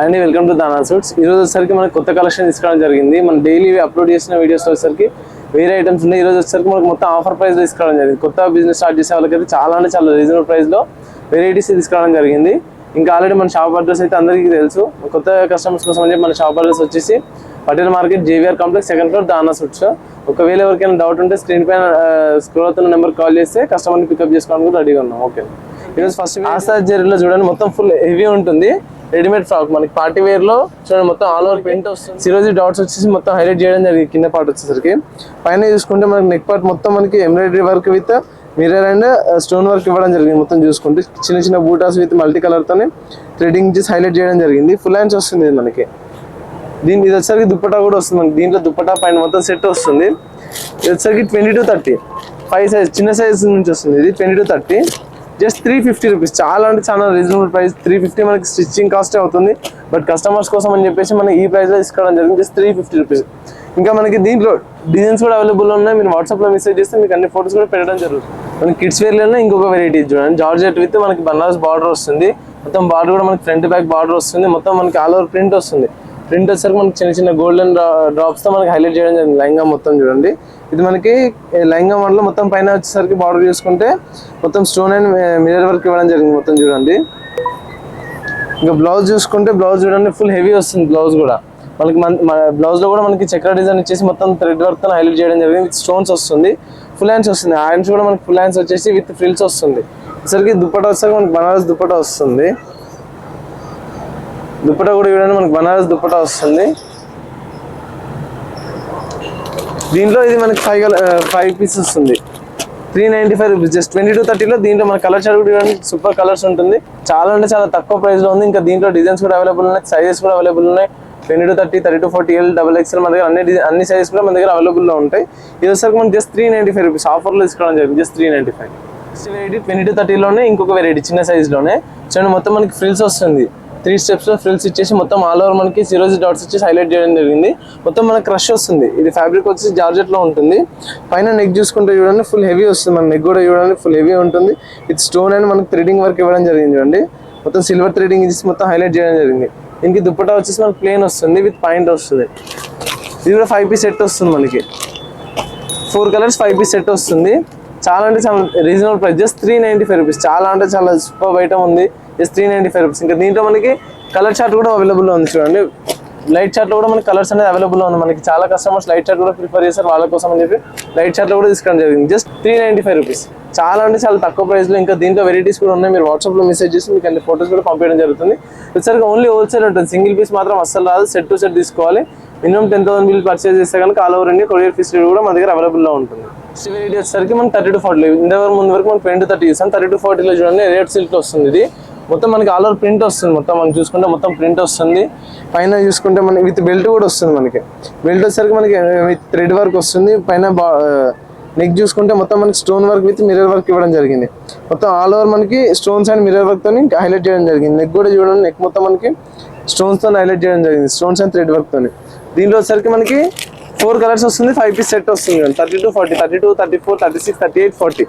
And welcome to Dana suits. ఈ రోజు వచ్చేసరికి మనకి కొత్త కలెక్షన్ తీసుకోవడం జరిగింది. మనం డైలీ అప్లోడ్ చేసిన వీడియోస్ వచ్చేసరికి వేరే ఐటమ్స్ ఉన్నాయి. ఈ రోజు వచ్చేసరికి మనకి మొత్తం ఆఫర్ ప్రైస్ తీసుకోవడం జరిగింది. కొత్త బిజినెస్ స్టార్ట్ చేసే వాళ్ళకైతే చాలా అంటే చాలా రీజనబుల్ ప్రైస్లో వెరైటీస్ తీసుకోవడం జరిగింది. ఇంకా ఆల్రెడీ మన షాప్ అడ్రస్ అయితే అందరికీ తెలుసు. కొత్త కస్టమర్స్ కోసం అని మన షాప్ అడ్రస్ వచ్చేసి Patel market JVR complex second floor Dana suits. ఒకవేళ ఎవరికైనా డౌట్ ఉంటే స్క్రీన్ పైన స్క్రోల్ అవుతున్న నెంబర్ కాల్ చేస్తే కస్టమర్ని పికప్ చేసుకోవడానికి రెడీగా ఉన్నాం. ఓకే ఈరోజు ఫస్ట్ ఆసా జరీలో చూడండి మొత్తం ఫుల్ హెవీ ఉంటుంది. Readymade frock. మనకి పార్టీ వేర్లో చూడండి మొత్తం ఆల్ ఓవర్ ప్రింట్ వస్తుంది సిరోజీ డాట్స్ వచ్చేసి మొత్తం హైలైట్ చేయడం జరిగింది కింద పార్ట్ వచ్చేసరికి. పైన చూసుకుంటే మనకి నెక్ పార్ట్ మొత్తం మనకి embroidery work with mirror and stone work ఇవ్వడం జరిగింది మొత్తం చూసుకుంటే. చిన్న చిన్న బూటాస్ విత్ మల్టీ కలర్ తోనే థ్రెడింగ్ చేసి హైలైట్ చేయడం జరిగింది. ఫుల్ హ్యాండ్స్ వస్తుంది మనకి. దీని ఇది వచ్చేసరికి దుప్పటా కూడా వస్తుంది మనకి. దీంట్లో దుప్పటా పైన మొత్తం సెట్ వస్తుంది. ఇది వచ్చేసరికి twenty to thirty five size చిన్న సైజ్ నుంచి వస్తుంది ఇది twenty to thirty just three fifty rupees చాలా అంటే చాలా రీజనబుల్ ప్రైస్ త్రీ ఫిఫ్టీ మనకి స్టిచ్చింగ్ కాస్టే అవుతుంది. బట్ కస్టమర్స్ కోసం అని చెప్పేసి మనం ఈ ప్రైస్లో తీసుకోవడం జరిగింది. జస్ట్ త్రీ ఫిఫ్టీ రూపీస్ ఇంకా మనకి దీంట్లో డిజైన్స్ కూడా అవైలబుల్ ఉన్నాయి. మీరు వాట్సాప్లో మెసేజ్ చేస్తే మీకు అన్ని ఫోటోస్ కూడా పెట్టడం జరుగుతుంది. మనకి కిడ్స్ వేర్లోనే ఇంకొక వెరైటీ చూడండి. జార్జెట్ విత్ మనకి బనారస్ బార్డర్ వస్తుంది. మొత్తం బార్డర్ కూడా మనకి ఫ్రంట్ బ్యాక్ బార్డర్ వస్తుంది. మొత్తం మనకి ఆల్ ఓవర్ ప్రింట్ వస్తుంది. ప్రింట్ వచ్చేసరికి మనకి చిన్న చిన్న గోల్డెన్ డ్రాప్స్తో మనకి హైలైట్ చేయడం జరిగింది లెహంగా మొత్తం చూడండి. ఇది మనకి లెహంగా మోడల్ మొత్తం పైన వచ్చేసరికి బార్డర్ చూసుకుంటే మొత్తం స్టోన్ అండ్ మిరర్ వర్క్ ఇవ్వడం జరిగింది మొత్తం చూడండి. ఇంకా బ్లౌజ్ చూసుకుంటే బ్లౌజ్ చూడండి ఫుల్ హెవీ వస్తుంది బ్లౌజ్ కూడా. మనకి మన బ్లౌజ్లో కూడా మనకి చక్ర డిజైన్ ఇచ్చేసి మొత్తం థ్రెడ్ వర్క్తో హైలైట్ చేయడం జరిగింది విత్ స్టోన్స్ వస్తుంది. ఫుల్ హ్యాండ్స్ వస్తుంది హ్యాండ్స్ కూడా మనకి ఫుల్ హ్యాండ్స్ వచ్చేసి విత్ ఫ్రిల్స్ వస్తుంది. సరికి దుప్పట వచ్చేసరికి మనకి బనారస్ దుప్పట వస్తుంది. దుప్పట కూడా చూడండి మనకి బనారస్ దుప్పట వస్తుంది. దీంట్లో ఇది మనకి ఫైవ్ ఫైవ్ పీస్ వస్తుంది. Three ninety five rupees just twenty to థర్టీలో దీంట్లో మన కలర్ చార్ట్ కూడా సూపర్ కలర్స్ ఉంటుంది. చాలా అంటే చాలా తక్కువ ప్రైస్లో ఉంది. ఇంకా దీంట్లో డిజైన్స్ కూడా అవైలబుల్ ఉన్నాయి సైజెస్ కూడా అవైలబుల్ ఉన్నాయి. Twenty to thirty thirty to forty L double XL మన దగ్గర అన్ని డిజైన్ అన్ని సైజెస్ కూడా మన దగ్గర అవైలబుల్లో ఉంటాయి. ఇది వచ్చేసరికి మనం just three ninety five rupees ఆఫర్లో తీసుకోవడం జరిగింది just three ninety five next variety twenty to థర్టీలోనే ఇంకొక వెరైటీ చిన్న సైజ్లోనే చూడండి మొత్తం మనకి ఫ్రిల్స్ వస్తుంది. త్రీ స్టెప్స్ ఫ్రిల్స్ ఇచ్చేసి మొత్తం ఆల్ ఓవర్ మనకి సిరోజీ డాట్స్ ఇచ్చేసి హైలైట్ చేయడం జరిగింది. మొత్తం మనకి క్రష్ వస్తుంది. ఇది ఫ్యాబ్రిక్ వచ్చేసి జార్జెట్లో ఉంటుంది. పైన నెక్ చూసుకుంటే చూడండి ఫుల్ హెవీ వస్తుంది. మన నెక్ కూడా చూడండి ఫుల్ హెవీ ఉంటుంది. ఇది స్టోన్ అండ్ మనకి థ్రెడింగ్ వర్క్ ఇవ్వడం జరిగింది చూడండి. మొత్తం సిల్వర్ థ్రెడింగ్ ఇచ్చేసి మొత్తం హైలైట్ చేయడం జరిగింది. దీనికి దుప్పటా వచ్చేసి మనకి ప్లేన్ వస్తుంది విత్ పాయింట్ వస్తుంది. ఇది కూడా ఫైవ్ పీస్ సెట్ వస్తుంది మనకి. Four colours five piece set వస్తుంది. చాలా అంటే చాలా reasonable price just three ninety five rupees చాలా అంటే చాలా సూపర్ ఐటమ్ ఉంది. Just three ninety five rupees ఇంకా దీంట్లో మనకి కలర్ చార్ట్ కూడా అవైలబుల్లో ఉంది చూడండి. లైట్ చార్ట్లో కూడా మనకి కలర్స్ అనేది అవైలబుల్లో ఉంది. మనకి చాలా కస్టమర్స్ లైట్ చార్ట్ కూడా ప్రిఫర్ చేస్తారు వాళ్ళ కోసం అని చెప్పి లైట్ చార్ట్లో కూడా తీసుకోవడం జరిగింది. Just three ninety five rupees చాలా అంటే చాలా తక్కువ ప్రైస్లో ఇంకా దీంట్లో వెరైటీస్ కూడా ఉన్నాయి. మీరు వాట్సాప్లో మెసేజ్ చేసి మీకు అన్ని ఫోటోస్ కూడా పంపించడం జరుగుతుంది. ఒకసారి ఓన్లీ హోల్సేల్ ఉంటుంది. సింగిల్ పీస్ మాత్రం అస్సలు రాదు. సెట్ టు సెట్ తీసుకోవాలి. Minimum ten thousand bill purchase చేస్తే కనుక all over India courier facility కూడా మన దగ్గర అవైలబుల్లో ఉంటుంది. నెక్స్ట్ వెరైటీ వచ్చేసరికి మనం థర్టీ టు ఫార్టీ ఇంతవరకు ముందు వరకు మనం ట్వంటీ థర్టీ చేస్తాం థర్టీ టు ఫార్టీలో చూడండి. రేట్ సిల్క్ వస్తుంది ఇది. మొత్తం మనకి ఆల్ ఓవర్ ప్రింట్ వస్తుంది. మొత్తం మనం చూసుకుంటే మొత్తం ప్రింట్ వస్తుంది. పైన చూసుకుంటే మనకి విత్ బెల్ట్ కూడా వస్తుంది మనకి. బెల్ట్ వచ్చేసరికి మనకి విత్ థ్రెడ్ వర్క్ వస్తుంది. పైన నెక్ uh, చూసుకుంటే మొత్తం మనకి stone work with mirror work ఇవ్వడం జరిగింది. మొత్తం ఆల్ ఓవర్ మనకి స్టోన్స్ అండ్ మిర్రర్ వర్క్తో హైలైట్ చేయడం జరిగింది. నెక్ కూడా చూడండి నెక్ మొత్తం మనకి స్టోన్స్తో హైలైట్ చేయడం జరిగింది. స్టోన్స్ అండ్ థ్రెడ్ వర్క్తో దీంట్లో వచ్చేసరికి మనకి ఫోర్ కలర్స్ వస్తుంది. ఫైవ్ పీస్ సెట్ వస్తుంది thirty to forty thirty two thirty four thirty six thirty eight forty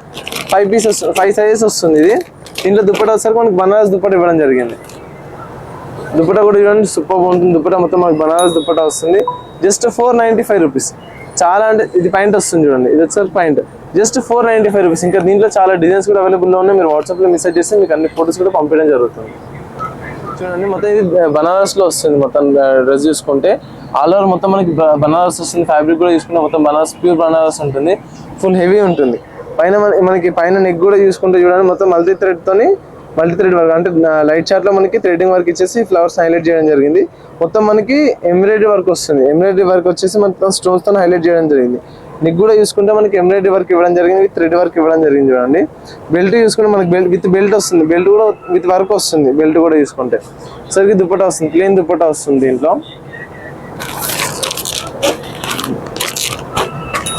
five piece వస్తుంది ఫైవ్ సైజెస్ వస్తుంది ఇది. దీంట్లో దుప్పట వచ్చేసరికి మనకి బనారస్ దుప్పట ఇవ్వడం జరిగింది. దుప్పట కూడా చూడండి సూపర్ ఉంటుంది దుప్పట మొత్తం మనకి బనారస్ దుప్పట వస్తుంది. Just four ninety five rupees. చాలా అంటే ఇది పాయింట్ వస్తుంది చూడండి ఇది వచ్చేసరికి point. Just four ninety five rupees. ఇంకా దీంట్లో చాలా డిజైన్స్ కూడా అవైలబుల్లో ఉన్నాయి. మీరు వాట్సాప్లో మెసేజ్ చేస్తే మీకు అన్ని ఫోటోస్ కూడా పంపించడం జరుగుతుంది. చూడండి మొత్తం ఇది బనారస్లో వస్తుంది. మొత్తం డ్రెస్ చూసుకుంటే ఆల్ ఓవర్ మొత్తం మనకి బనారస్ వస్తుంది. ఫ్యాబ్రిక్ కూడా చూసుకుంటే మొత్తం బనారస్ ప్యూర్ బనారస్ ఉంటుంది. ఫుల్ హెవీ ఉంటుంది. పైన మన- మనకి పైన నెక్ కూడా చూసుకుంటే చూడండి మొత్తం మల్టీ థ్రెడ్ తోని మల్టీ థ్రెడ్ వర్క్ అంటే లైట్ చార్ట్లో మనకి థ్రెడింగ్ వర్క్ ఇచ్చేసి ఫ్లవర్స్ హైలైట్ చేయడం జరిగింది. మొత్తం మనకి ఎంబ్రాయిడరీ వర్క్ వస్తుంది. ఎంబ్రాయిడరీ వర్క్ వచ్చేసి మొత్తం స్టోన్స్తో హైలైట్ చేయడం జరిగింది. నెక్ కూడా చూసుకుంటే మనకి ఎంబ్రాయిడరీ వర్క్ ఇవ్వడం జరిగింది విత్ థ్రెడ్ వర్క్ ఇవ్వడం జరిగింది చూడండి. బెల్ట్ చూసుకుంటే మనకి బెల్ట్ విత్ బెల్ట్ వస్తుంది. బెల్ట్ కూడా విత్ వర్క్ వస్తుంది. బెల్ట్ కూడా చూసుకుంటే. సరికి దుప్పటా వస్తుంది. క్లీన్ దుప్పటా వస్తుంది దీంట్లో.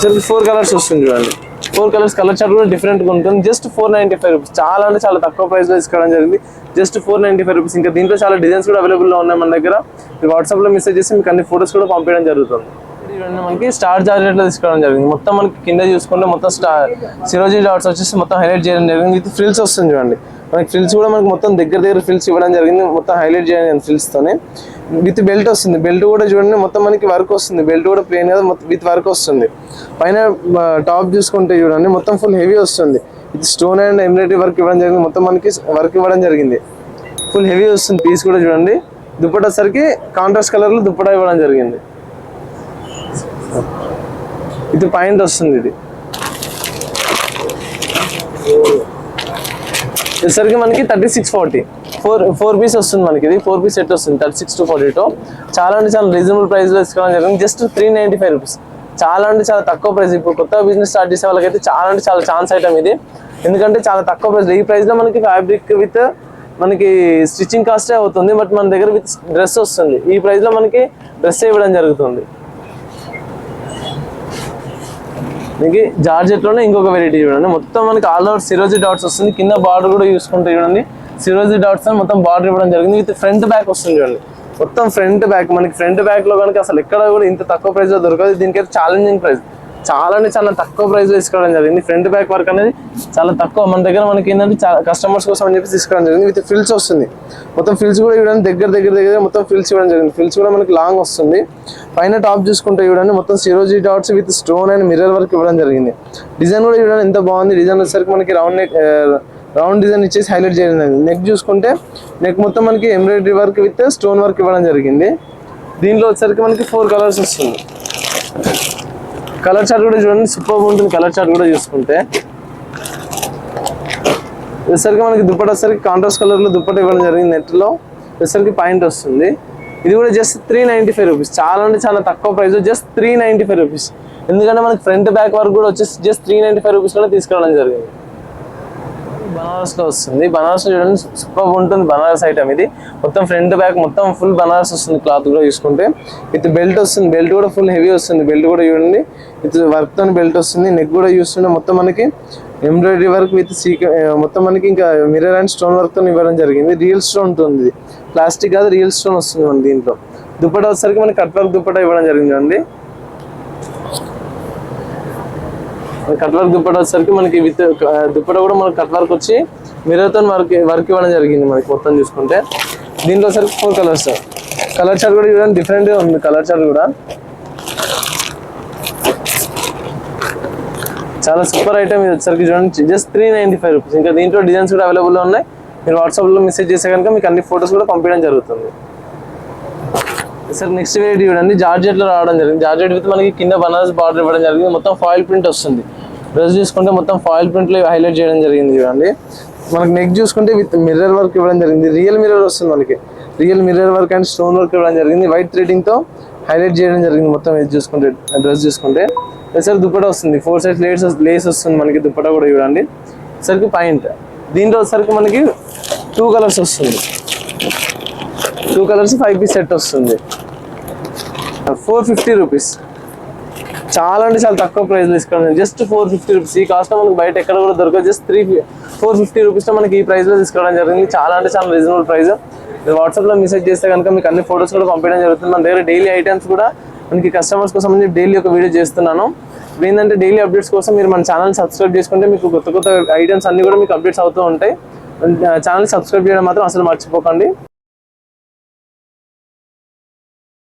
సరికి ఫోర్ కలర్స్ వస్తుంది చూడండి. ఫోర్ కలర్స్ కలర్ చార్ట్ కూడా డిఫరెంట్గా ఉంటుంది. Just four ninety five rupees చాలా అంటే చాలా తక్కువ ప్రైస్లో తీసుకోవడం జరిగింది. Just four ninety five rupees ఇంకా దీంట్లో చాలా డిజైన్స్ కూడా అవైలబుల్లో ఉన్నాయి మన దగ్గర. మీరు వాట్సాప్లో మెసేజ్ చేసి మీకు అన్ని ఫొటోస్ కూడా పంపించడం జరుగుతుంది. చూడండి మనకి స్టార్ జార్జెట్లో తీసుకోవడం జరిగింది. మొత్తం మనకి కింద చూసుకుంటే మొత్తం స్టార్ సిరోజీ డాట్స్ వచ్చేసి మొత్తం హైలైట్ చేయడం జరిగింది. విత్ ఫ్రిల్స్ వస్తుంది చూడండి. మనకి ఫ్రిల్స్ కూడా మనకి మొత్తం దగ్గర దగ్గర ఫ్రిల్స్ ఇవ్వడం జరిగింది. మొత్తం హైలైట్ చేయడం ఫ్రిల్స్ తోనే. విత్ బెల్ట్ వస్తుంది. బెల్ట్ కూడా చూడండి మొత్తం మనకి వర్క్ వస్తుంది. బెల్ట్ కూడా ప్లేన్ కదా మొత్తం విత్ వర్క్ వస్తుంది. పైన టాప్ చూసుకుంటే చూడండి మొత్తం ఫుల్ హెవీ వస్తుంది. ఇది స్టోన్ అండ్ ఎంబ్రాయిడరీ వర్క్ ఇవ్వడం జరిగింది. మొత్తం మనకి వర్క్ ఇవ్వడం జరిగింది. ఫుల్ హెవీ వస్తుంది. పీస్ కూడా చూడండి. దుప్పట వచ్చరికి కాంట్రాస్ట్ కలర్లో దుప్పట ఇవ్వడం జరిగింది. ఇది పాయింట్ వస్తుంది ఇది. వచ్చేసరికి మనకి thirty six forty. Four four piece వస్తుంది మనకి ఇది. ఫోర్ పీస్ సెట్ వస్తుంది thirty six to forty two. చాలా అంటే చాలా రీజనబుల్ ప్రైస్లో తీసుకోవడం జరిగింది. Just three ninety five rupees చాలా అంటే చాలా తక్కువ ప్రైస్ ఇప్పుడు కొత్త బిజినెస్ స్టార్ట్ చేసే వాళ్ళకైతే చాలా అంటే చాలా ఛాన్స్ ఐటమ్ ఇది. ఎందుకంటే చాలా తక్కువ ప్రైస్ ఈ ప్రైస్లో మనకి ఫ్యాబ్రిక్ విత్ మనకి స్టిచ్చింగ్ కాస్టే అవుతుంది. బట్ మన దగ్గర విత్ డ్రెస్ వస్తుంది. ఈ ప్రైస్లో మనకి డ్రెస్ ఇవ్వడం జరుగుతుంది. మీకు జార్జెట్లోనే ఇంకొక వెరైటీ చూడండి. మొత్తం మనకి ఆల్ ఓవర్ సిరోజీ డాట్స్ వస్తుంది. కింద బార్డర్ కూడా చూసుకుంటే చూడండి. సిరోజీ డాట్స్ అని మొత్తం బార్డర్ ఇవ్వడం జరిగింది. విత్ ఫ్రంట్ బ్యాక్ వస్తుంది చూడండి. మొత్తం ఫ్రంట్ బ్యాక్ మనకి ఫ్రంట్ బ్యాక్లో కనుక అసలు ఎక్కడ కూడా ఇంత తక్కువ ప్రైస్లో దొరకదు. దీనికైతే ఛాలెంజింగ్ ప్రైస్ చాలా అంటే చాలా తక్కువ ప్రైస్లో తీసుకోవడం జరిగింది. ఫ్రంట్ బ్యాక్ వర్క్ అనేది చాలా తక్కువ. మన దగ్గర మనకి ఏంటంటే చాలా కస్టమర్స్ కోసం అని చెప్పి తీసుకోవడం జరిగింది. విత్ ఫిల్స్ వస్తుంది. మొత్తం ఫిల్స్ కూడా ఇవ్వడం దగ్గర దగ్గర దగ్గర మొత్తం ఫిల్స్ ఇవ్వడం జరిగింది. ఫిల్స్ కూడా మనకి లాంగ్ వస్తుంది. పైన టాప్ చూసుకుంటే చూడండి మొత్తం సిరోజీ dots with stone and mirror work ఇవ్వడం జరిగింది. డిజైన్ కూడా ఇవ్వడం ఎంత బాగుంది. డిజైన్ వచ్చేసరికి మనకి రౌండ్ నెక్ రౌండ్ డిజైన్ ఇచ్చేసి హైలైట్ చేయడం జరిగింది. నెక్ చూసుకుంటే నెక్ మొత్తం మనకి embroidery work with stone work ఇవ్వడం జరిగింది. దీంట్లో వచ్చేసరికి మనకి ఫోర్ కలర్స్ వస్తుంది. కలర్ చార్ట్ కూడా చూడండి సూపర్ ఉంటుంది. కలర్ చార్ట్ కూడా చూసుకుంటే. వచ్చేసరికి మనకి దుప్పటి వచ్చేసరికి కాంట్రాస్ట్ కలర్లో దుప్పటి ఇవ్వడం జరిగింది నెట్లో వచ్చేసరికి పాయింట్ వస్తుంది. ఇది కూడా just three ninety five rupees చాలా అంటే చాలా తక్కువ price just three ninety five rupees ఎందుకంటే మనకి ఫ్రంట్ బ్యాక్ వరకు కూడా వచ్చేసి just three ninety five rupees కూడా తీసుకురావడం జరిగింది. బనారస్లో వస్తుంది. బనారస్ చూడండి సూపర్ ఉంటుంది బనారస్ ఐటమ్ ఇది. మొత్తం ఫ్రంట్ బ్యాక్ మొత్తం ఫుల్ బనారస్ వస్తుంది క్లాత్ కూడా చూసుకుంటే. విత్ బెల్ట్ వస్తుంది బెల్ట్ కూడా ఫుల్ హెవీ వస్తుంది. బెల్ట్ కూడా చూడండి విత్ వర్క్తో బెల్ట్ వస్తుంది. నెక్ కూడా చూస్తుంటే మొత్తం మనకి ఎంబ్రాయిడరీ వర్క్ విత్ సీక మొత్తం మనకి ఇంకా మిర్రర్ అండ్ స్టోన్ వర్క్తో ఇవ్వడం జరిగింది. రియల్ స్టోన్ ఉంటుంది ప్లాస్టిక్ కాదు రియల్ స్టోన్ వస్తుంది మన దీంట్లో. దుప్పట వచ్చేసరికి మనకి కట్ వర్క్ దుప్పట ఇవ్వడం జరిగింది అండి కట్ వర్క్ దుప్పట వచ్చేసరికి మనకి విత్ దుప్పట కూడా మనకి కట్ వర్క్ వచ్చి మిర్రర్తో వర్క్ వర్క్ ఇవ్వడం జరిగింది మనకి మొత్తం చూసుకుంటే. దీంట్లో సరికి ఫోర్ కలర్స్ కలర్ చార్ట్ కూడా చూడండి డిఫరెంట్గా ఉంది కలర్ చార్ట్ కూడా. చాలా సూపర్ ఐటమ్ ఇది వచ్చేసరికి చూడండి just three ninety five rupees ఇంకా దీంట్లో డిజైన్స్ కూడా అవైలబుల్ ఉన్నాయి. మీరు వాట్సాప్లో మెసేజ్ చేస్తే కనుక మీకు అన్ని ఫొటోస్ కూడా పంపించడం జరుగుతుంది. సార్ నెక్స్ట్ వెరైటీ చూడండి. జార్జెట్లో రావడం జరిగింది. జార్జెట్ విత్ మనకి కింద బనారస్ బార్డర్ ఇవ్వడం జరిగింది. మొత్తం ఫాయిల్ ప్రింట్ వస్తుంది. డ్రెస్ చూసుకుంటే మొత్తం ఫాయిల్ ప్రింట్లో హైలైట్ చేయడం జరిగింది చూడండి. మనకి నెక్ చూసుకుంటే విత్ మిర్రర్ వర్క్ ఇవ్వడం జరిగింది. రియల్ మిర్రర్ వస్తుంది మనకి. Real mirror work and stone work ఇవ్వడం జరిగింది. వైట్ థ్రెడింగ్తో హైలైట్ చేయడం జరిగింది మొత్తం ఇది చూసుకుంటే డ్రెస్ చూసుకుంటే. సార్ దుప్పట వస్తుంది. ఫోర్ సైడ్ లేస్ లేస్ వస్తుంది మనకి దుప్పట కూడా చూడండి. సరికి పాయింట్ దీంట్లో సరికి మనకి టూ కలర్స్ వస్తుంది. Two colours five piece set వస్తుంది. ఫోర్ ఫిఫ్టీ రూపీస్ చాలా అంటే చాలా తక్కువ ప్రైస్ తీసుకోండి జస్ట్ ఫోర్ ఫిఫ్టీ రూపీస్ ఈ కాస్ట్ మనకి బయట ఎక్కడ కూడా దొరకదు. జస్ట్ త్రీ ఫోర్ ఫిఫ్టీ రూపీస్తో మనకి ఈ ప్రైస్లో తీసుకోవడం జరిగింది. చాలా అంటే చాలా రీజనబుల్ ప్రైస్ మీరు వాట్సాప్లో మెసేజ్ చేస్తే కనుక మీకు అన్ని ఫొటోస్ కూడా పంపించడం జరుగుతుంది. మన దగ్గర డైలీ ఐటమ్స్ కూడా మనకి కస్టమర్స్ కోసం డైలీ ఒక వీడియో చేస్తున్నాను. ఏంటంటే డైలీ అప్డేట్స్ కోసం మీరు మన ఛానల్ సబ్స్క్రైబ్ చేసుకుంటే మీకు కొత్త కొత్త ఐటమ్స్ అన్ని కూడా మీకు అప్డేట్స్ అవుతూ ఉంటాయి. ఛానల్ సబ్స్క్రైబ్ చేయడం మాత్రం అసలు మర్చిపోకండి.